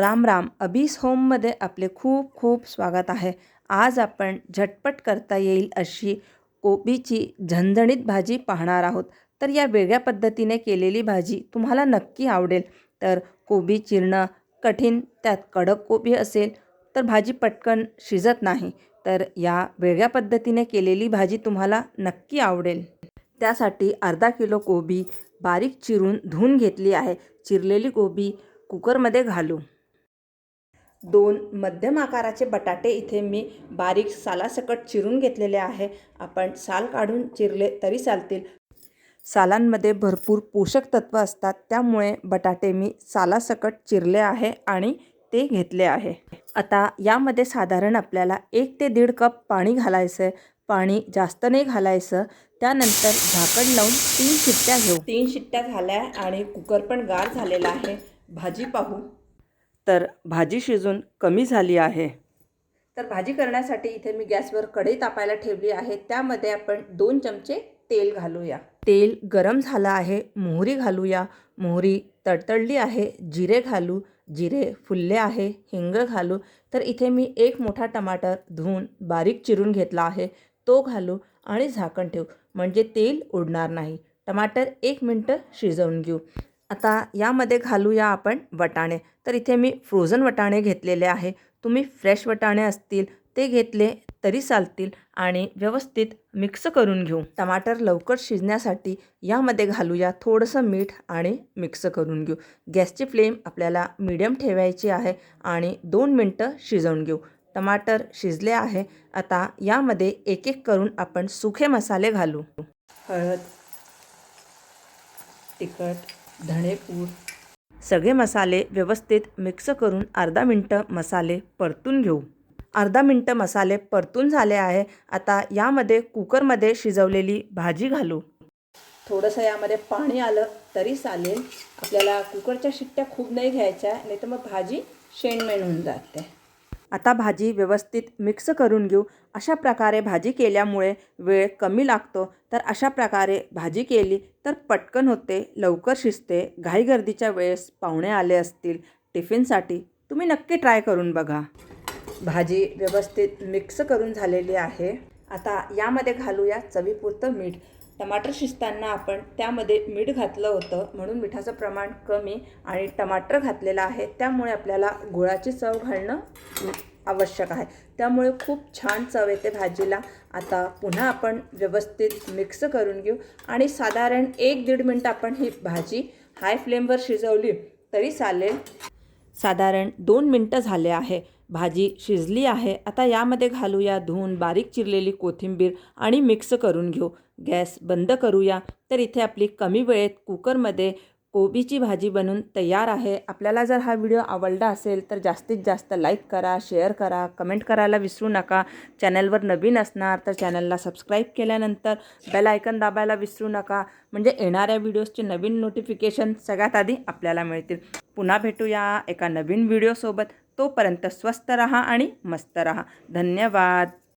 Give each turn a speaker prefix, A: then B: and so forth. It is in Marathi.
A: राम राम. अबीस होममध्ये आपले खूप खूप स्वागत आहे. आज आपण झटपट करता येईल अशी कोबीची झणझणीत भाजी पाहणार आहोत. तर या वेगळ्या पद्धतीने केलेली भाजी तुम्हाला नक्की आवडेल. तर कोबी चिरणं कठीण त्यात कडक कोबी असेल तर भाजी पटकन शिजत नाही. तर या वेगळ्या पद्धतीने केलेली भाजी तुम्हाला नक्की आवडेल. त्यासाठी अर्धा किलो कोबी बारीक चिरून धुवून घेतली आहे. चिरलेली कोबी कुकरमध्ये घालू. दोन मध्यम आकाराचे बटाटे इथे मी बारीक सालासकट चिरून घेतलेले आहे. आपण साल काढून चिरले तरी चालतील. सालांमध्ये भरपूर पोषक तत्व असतात. त्यामुळे बटाटे मी सालासकट चिरले आहे आणि ते घेतले आहे. आता यामध्ये साधारण आपल्याला एक ते दीड कप पाणी घालायचं आहे पाणी जास्त नाही घालायचं. त्यानंतर झाकण लावून तीन शिट्ट्या घेऊ. तीन शिट्ट्या झाल्या आणि कुकर पण गार झालेला आहे. भाजी पाहू. तर भाजी शिजून कमी झाली आहे. तर भाजी करण्यासाठी इथे मी गॅसवर कढई तापायला ठेवली आहे. त्यामध्ये आपण दोन चमचे तेल घालूया. तेल गरम झालं आहे मोहरी घालूया. मोहरी तडतडली आहे जिरे घालू. जिरे फुलले आहे हिंग घालू. तर इथे मी एक मोठा टमाटर धुवून बारीक चिरून घेतला आहे. तो घालू आणि झाकण ठेवू. म्हणजे तेल उडणार नाही. टमाटर एक मिनटं शिजवून घेऊ. आता यामध्ये घालूया आपण वटाणे. तर इथे मी फ्रोझन वटाणे घेतलेले आहे. तुम्ही फ्रेश वटाणे असतील ते घेतले तरी चालतील आणि व्यवस्थित मिक्स करून घेऊ. टमाटर लवकर शिजण्यासाठी यामध्ये घालूया थोडंसं मीठ आणि मिक्स करून घेऊ. गॅसची फ्लेम आपल्याला मीडियम ठेवायची आहे आणि दोन मिनटं शिजवून घेऊ. टमाटर शिजले आहे. आता यामध्ये एक एक करून आपण सुखे मसाले घालू. हळद तिखट धणेपूड सगळे मसाले व्यवस्थित मिक्स करून अर्धा मिनटं मसाले परतून घेऊ. अर्धा मिनटं मसाले परतून झाले आहे. आता यामध्ये कुकरमध्ये शिजवलेली भाजी घालू. थोडंसं यामध्ये पाणी आलं तरी चालेल. आपल्याला कुकरच्या शिट्ट्या खूप नाही घ्यायच्या नाही तर मग भाजी शेणमेण होऊन जाते. आता भाजी व्यवस्थित मिक्स करून घेऊ. अशा प्रकारे भाजी केल्यामुळे वेळ कमी लागतो. तर अशा प्रकारे भाजी केली तर पटकन होते लवकर शिजते घाईगर्दीच्या वेळेस पाहुणे आले असतील टिफिनसाठी तुम्ही नक्की ट्राय करून बघा. भाजी व्यवस्थित मिक्स करून झालेली आहे. आता यामध्ये घालूया चवीपुरतं मीठ. टमाटर शिजताना आपण त्यामध्ये मीठ घातलं होतं म्हणून मिठाचं प्रमाण कमी आणि टमाटर घातलेलं आहे. त्यामुळे आपल्याला गुळाची चव घालणं आवश्यक आहे. त्यामुळे खूप छान चव येते भाजीला. आता पुन्हा आपण व्यवस्थित मिक्स करून घेऊ. आणि साधारण एक दीड मिनटं आपण ही भाजी हाय फ्लेमवर शिजवली तरी चालेल. साधारण दोन मिनटं झाले आहे. भाजी शिजली आहे. आता यामध्ये घालूया धुवून बारीक चिरलेली कोथिंबीर आणि मिक्स करून घेऊ. गॅस बंद करूया. तर इथे आपली कमी वेळेत कुकरमध्ये कोबीची भाजी बनून तयार आहे. आपल्याला जर हा व्हिडिओ आवडला असेल तर जास्तीत जास्त लाईक करा शेअर करा कमेंट करायला विसरू नका. चॅनलवर नवीन असणार तर चॅनलला सबस्क्राईब केल्यानंतर बेल आयकन दाबायला विसरू नका. म्हणजे येणाऱ्या व्हिडिओजचे नवीन नोटिफिकेशन सगळ्यात आधी आपल्याला मिळतील. पुन्हा भेटूया एका नवीन व्हिडिओसोबत. तोपर्यंत स्वस्त रहा आणि मस्त रहा. धन्यवाद.